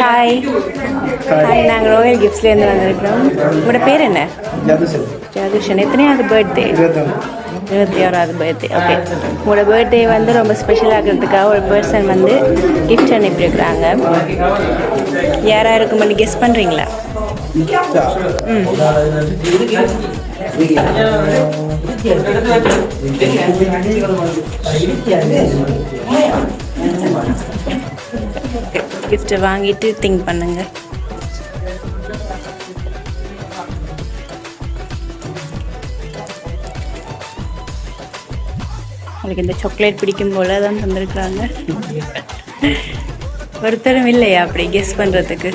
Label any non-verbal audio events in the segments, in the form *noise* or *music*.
Hi hi நாங்கள் royal கிஃப்ட்ஸ்லேருந்து வந்திருக்கிறோம். உங்களோட பேர் என்ன? ஜாதுஷன். எத்தனையாவது பர்த்டே இருபத்தி ஆறாவது பர்த்டே ஓகே உங்களோட பர்த்டே வந்து ரொம்ப ஸ்பெஷல் ஆகிறதுக்காக ஒரு பர்சன் வந்து கிஃப்ட் அனுப்பியிருக்கிறாங்க யாராக இருக்கும்போது கெஸ் பண்ணுறீங்களா ம். கிஃப்ட்டை வாங்கிட்டு திங்க் பண்ணுங்க. உங்களுக்கு இந்த சாக்லேட் பிடிக்கும் போல தான் தந்திருக்கிறாங்க. ஒருத்தரும் இல்லையா அப்படி கெஸ் பண்ணுறதுக்கு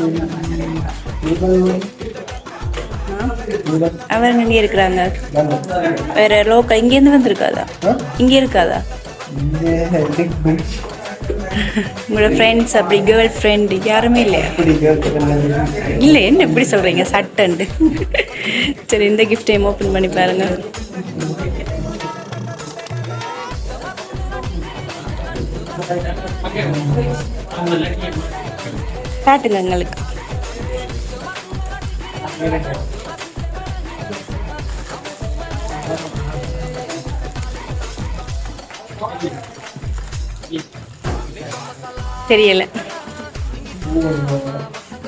அவங்க இங்கே இருக்கிறாங்க? வேற லோக்கல் இங்கேருந்து வந்திருக்காதா? இங்கே இருக்காதா? உங்களோட ஃப்ரெண்ட்ஸ் அப்படி கேர்ள் ஃப்ரெண்ட் யாருமே இல்லையா? இல்லை என்ன எப்படி சொல்கிறீங்க சட்டன்ட்டு சரி இந்த கிஃப்டையும் ஓப்பன் பண்ணி பாருங்க. காட்டுங்க எங்களுக்கு. தெரியல.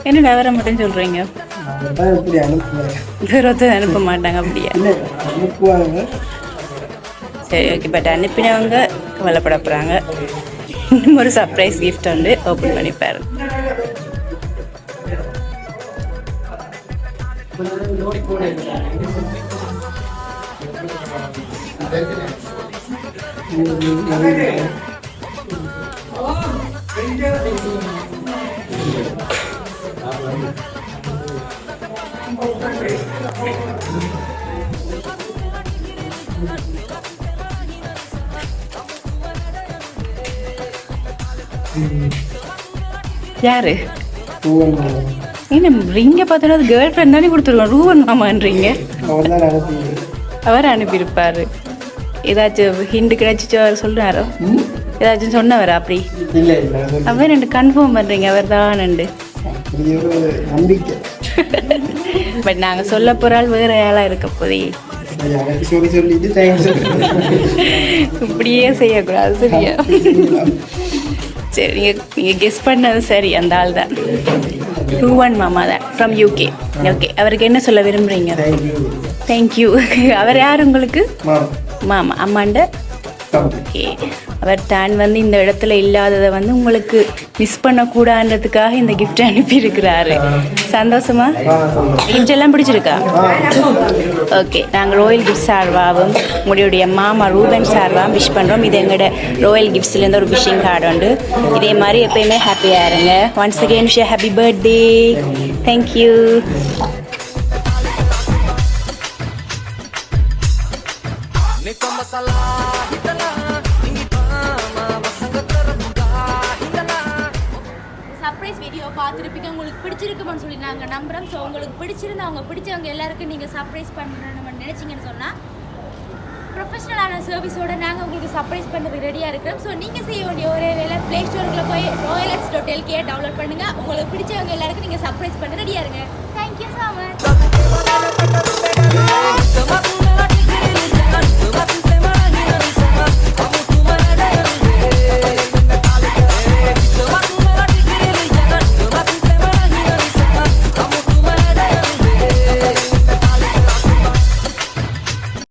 என்னடா வர மட்டும் சொல்றீங்க? தூரத்தை அனுப்ப மாட்டாங்க அப்படியா? சரி ஓகே பட் அனுப்பினவங்க கவலைப்பட போகிறாங்க இன்னும் ஒரு சர்ப்ரைஸ் கிஃப்ட் வந்து ஓப்பன் பண்ணி பாருங்க Thank you. யாரு? என்ன ரிங்கை பார்த்தோன்னா அது கேர்ள் ஃப்ரெண்ட் தானே கொடுத்துருவோம் ரூவன் மாமான்றீங்க. அவர் அனுப்பியிருப்பாரு. ஏதாச்சும் ஹிண்டு கிடைச்சிச்சோ அவர் சொல்கிறாரோ ஏதாச்சும் சொன்னவர் அப்படி? அவர் ரெண்டு கன்ஃபார்ம் பண்ணுறீங்க அவர் தான் நம்பிக்கை. பட் நாங்கள் சொல்ல போகிறால் வேற ஆளாக இருக்க போதே. இப்படியே செய்யக்கூடாது சரியா? சரி நீங்கள் நீங்கள் கெஸ் பண்ணது சரி அந்த ஆள் தான். ரூவன் மாமா தான் ஃப்ரம் யூகே ஓகே அவருக்கு என்ன சொல்ல விரும்புகிறீங்க தேங்க்யூ *laughs* அவர் யார் உங்களுக்கு? மாம். மாமா அம்மாண்ட ஓகே. அவர் தான் வந்து இந்த இடத்துல இல்லாததை வந்து உங்களுக்கு மிஸ் பண்ணக்கூடாதுன்றதுக்காக இந்த கிஃப்ட் அனுப்பியிருக்கிறாரு. சந்தோஷமா? கிஃப்ட் எல்லாம் பிடிச்சிருக்கா? ஓகே. நாங்கள் ரோயல் கிஃப்ட் சார்பாகவும் உங்களுடைய மாமா ரூபன் சார்பாகவும் விஷ் பண்ணுறோம் இது எங்களோட ரோயல் கிஃப்ட்ஸ்லேருந்து ஒரு விஷிங் கார்டு உண்டு. இதே மாதிரி எப்பயுமே ஹாப்பியாக இருங்க. Once again wish happy birthday thank you திருப்பிக்க உங்களுக்கு பிடிச்சிருக்குமான்னு சொல்லி நாங்கள் நம்புகிறோம் ஸோ உங்களுக்கு பிடிச்சிருந்து அவங்க பிடிச்சவங்க எல்லாருக்கும் நீங்கள் சர்ப்ரைஸ் பண்ணணும்னு நினச்சிங்கன்னு சொன்னால் ப்ரொஃபஷனலான சர்வீஸோட நாங்கள் உங்களுக்கு சர்ப்ரைஸ் பண்ணுறதுக்கு ரெடியாக இருக்கிறோம். ஸோ நீங்கள் செய்ய வேண்டிய ஒரே வேலை ப்ளே ஸ்டோருக்குள்ளே போய் ரோயலட்ஸ் டாட் எல்கே டவுன்லோட் பண்ணுங்கள் உங்களுக்கு பிடிச்சவங்க எல்லாருக்கும் நீங்கள் சர்ப்ரைஸ் பண்ண ரெடியாக இருங்க. Thank you so much